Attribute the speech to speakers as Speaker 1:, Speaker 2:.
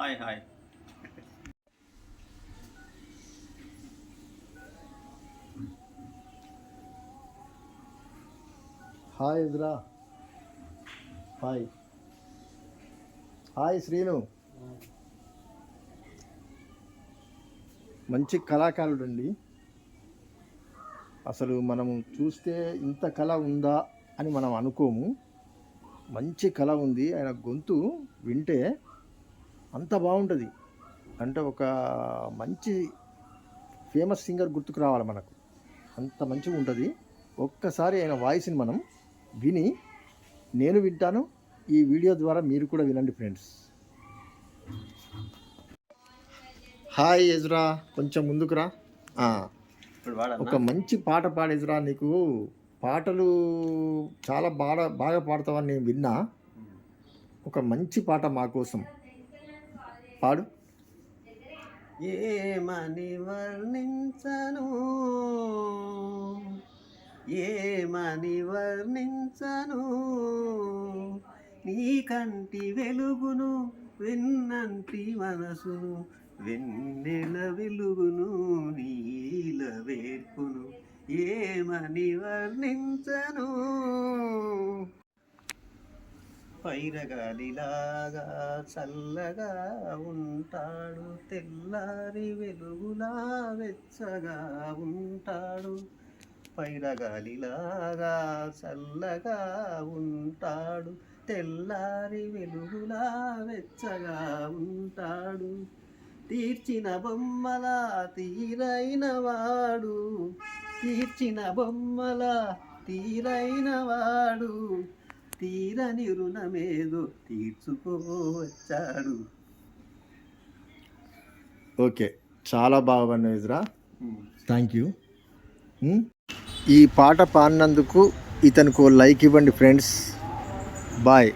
Speaker 1: Hi hi.
Speaker 2: Hi ఎదురా hi. Hi Srinu. మంచి కళాకారుడు అండి అసలు మనము చూస్తే ఇంత కళ ఉందా అని మనం అనుకోము. మంచి కళ ఉంది. ఆయన గొంతు వింటే అంత బాగుంటుంది. అంటే ఒక మంచి ఫేమస్ సింగర్ గుర్తుకు రావాలి మనకు. అంత మంచిగా ఉంటుంది. ఒక్కసారి ఆయన వాయిస్ని మనం విని నేను వింటాను. ఈ వీడియో ద్వారా మీరు కూడా వినండి ఫ్రెండ్స్. హాయ్ ఎజ్రా కొంచెం ముందుకురా ఒక మంచి పాట పాడు ఎజ్రా నీకు పాటలు చాలా బాగా బాగా పాడతావని నేను విన్నా. ఒక మంచి పాట మా కోసం. పాడు.
Speaker 1: ఏమని వర్ణించను? ఏమని వర్ణించను? నీ కంటి వెలుగును వెన్నంటి మనసును వెన్నెల వెలుగును నీల వేర్పును ఏమని వర్ణించను? పైరగాలిలాగా చల్లగా ఉంటాడు తెల్లారి వెలుగులా వెచ్చగా ఉంటాడు. పైరగాలిలాగా చల్లగా ఉంటాడు తెల్లారి వెలుగులా వెచ్చగా ఉంటాడు. తీర్చిన బొమ్మలా తీరైన వాడు తీర్చిన బొమ్మలా తీరైన వాడు. తీరని రుణమేదో తీర్చుకోవచ్చాడు
Speaker 2: ఓకే చాలా బాగా పాడినావు ఎజ్రా థ్యాంక్ యూ ఈ పాట పాడినందుకు ఇతనికి లైక్ ఇవ్వండి ఫ్రెండ్స్ బాయ్